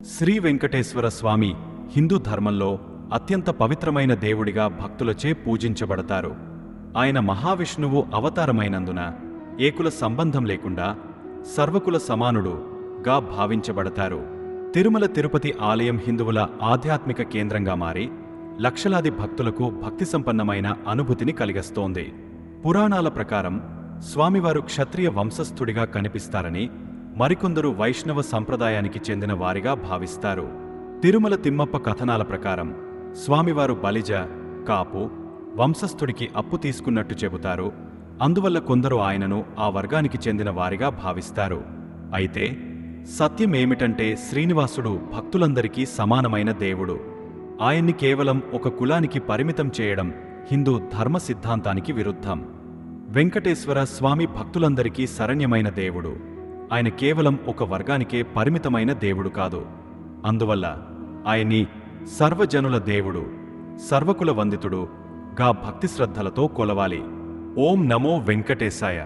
శ్రీ వెంకటేశ్వర స్వామి హిందూ ధర్మంలో అత్యంత పవిత్రమైన దేవుడిగా భక్తులచే పూజించబడతారు. ఆయన మహావిష్ణువు అవతారమైనందున ఏకుల సంబంధం లేకుండా సర్వకుల సమానుడు గా భావించబడతారు. తిరుమల తిరుపతి ఆలయం హిందువుల ఆధ్యాత్మిక కేంద్రంగా మారి లక్షలాది భక్తులకు భక్తి సంపన్నమైన అనుభూతిని కలిగిస్తోంది. పురాణాల ప్రకారం స్వామివారు క్షత్రియ వంశస్థుడిగా కనిపిస్తారని మరికొందరు వైష్ణవ సంప్రదాయానికి చెందిన వారిగా భావిస్తారు. తిరుమల తిమ్మప్ప కథనాల ప్రకారం స్వామివారు బలిజ కాపు వంశస్థుడికి అప్పు తీసుకున్నట్టు చెబుతారు. అందువల్ల కొందరు ఆయనను ఆ వర్గానికి చెందిన వారిగా భావిస్తారు. అయితే సత్యమేమిటంటే శ్రీనివాసుడు భక్తులందరికీ సమానమైన దేవుడు. ఆయన్ని కేవలం ఒక కులానికి పరిమితం చేయడం హిందూ ధర్మ సిద్ధాంతానికి విరుద్ధం. వెంకటేశ్వర స్వామి భక్తులందరికీ శరణ్యమైన దేవుడు. ఆయన కేవలం ఒక వర్గానికే పరిమితమైన దేవుడు కాదు. అందువల్ల ఆయన్ని సర్వజనుల దేవుడు సర్వకుల వందితుడు గా భక్తి శ్రద్ధలతో కొలవాలి. ఓం నమో వెంకటేశాయ.